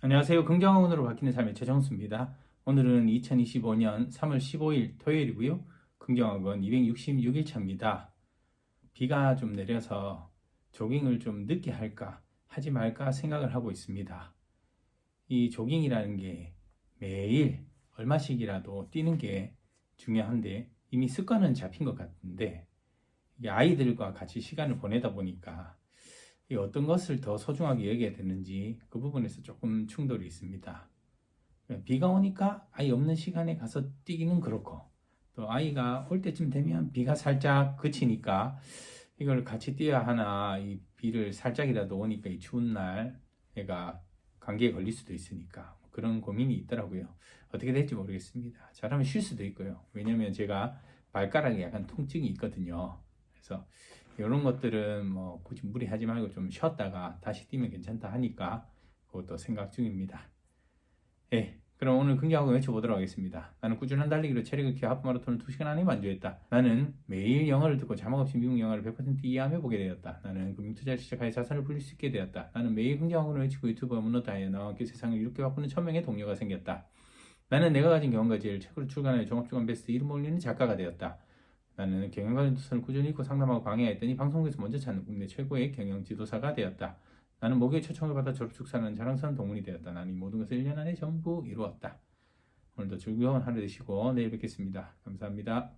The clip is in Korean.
안녕하세요. 긍정학원으로 바뀌는 삶의 최정수입니다. 오늘은 2025년 3월 15일 토요일이고요. 긍정학원 266일차입니다. 비가 좀 내려서 조깅을 좀 늦게 할까 하지 말까 생각을 하고 있습니다. 이 조깅이라는 게 매일 얼마씩이라도 뛰는 게 중요한데 이미 습관은 잡힌 것 같은데 아이들과 같이 시간을 보내다 보니까 이 어떤 것을 더 소중하게 여겨야 되는지 그 부분에서 조금 충돌이 있습니다. 비가 오니까 아이 없는 시간에 가서 뛰기는 그렇고 또 아이가 올 때쯤 되면 비가 살짝 그치니까 이걸 같이 뛰어야 하나 이 비를 살짝이라도 오니까 이 추운 날 애가 감기에 걸릴 수도 있으니까 뭐 그런 고민이 있더라고요. 어떻게 될지 모르겠습니다. 잘하면 쉴 수도 있고요. 왜냐면 제가 발가락에 약간 통증이 있거든요. 그래서 이런 것들은 뭐 굳이 무리하지 말고 좀 쉬었다가 다시 뛰면 괜찮다 하니까 그것도 생각 중입니다. 예. 그럼 오늘 긍정하고 외쳐보도록 하겠습니다. 나는 꾸준한 달리기로 체력을 키워 하프 마라톤을 2시간 안에 완주했다. 나는 매일 영어를 듣고 자막 없이 미국 영어를 100% 이해하며 보게 되었다. 나는 금융투자를 시작하여 자산을 불릴 수 있게 되었다. 나는 매일 긍정하고를 외치고 유튜브 업로드 하여 나와 함께 세상을 이롭게 바꾸는 천명의 동료가 생겼다. 나는 내가 가진 경험가지를 책으로 출간하여 종합주간 베스트 이름 올리는 작가가 되었다. 나는 경영 관련 도서를 꾸준히 읽고 상담하고 강의했더니 방송국에서 먼저 찾는 국내 최고의 경영 지도사가 되었다. 나는 목요일 초청을 받아 졸업축사하는 자랑스러운 동문이 되었다. 나는 이 모든 것을 1년 안에 전부 이루었다. 오늘도 즐거운 하루 되시고 내일 뵙겠습니다. 감사합니다.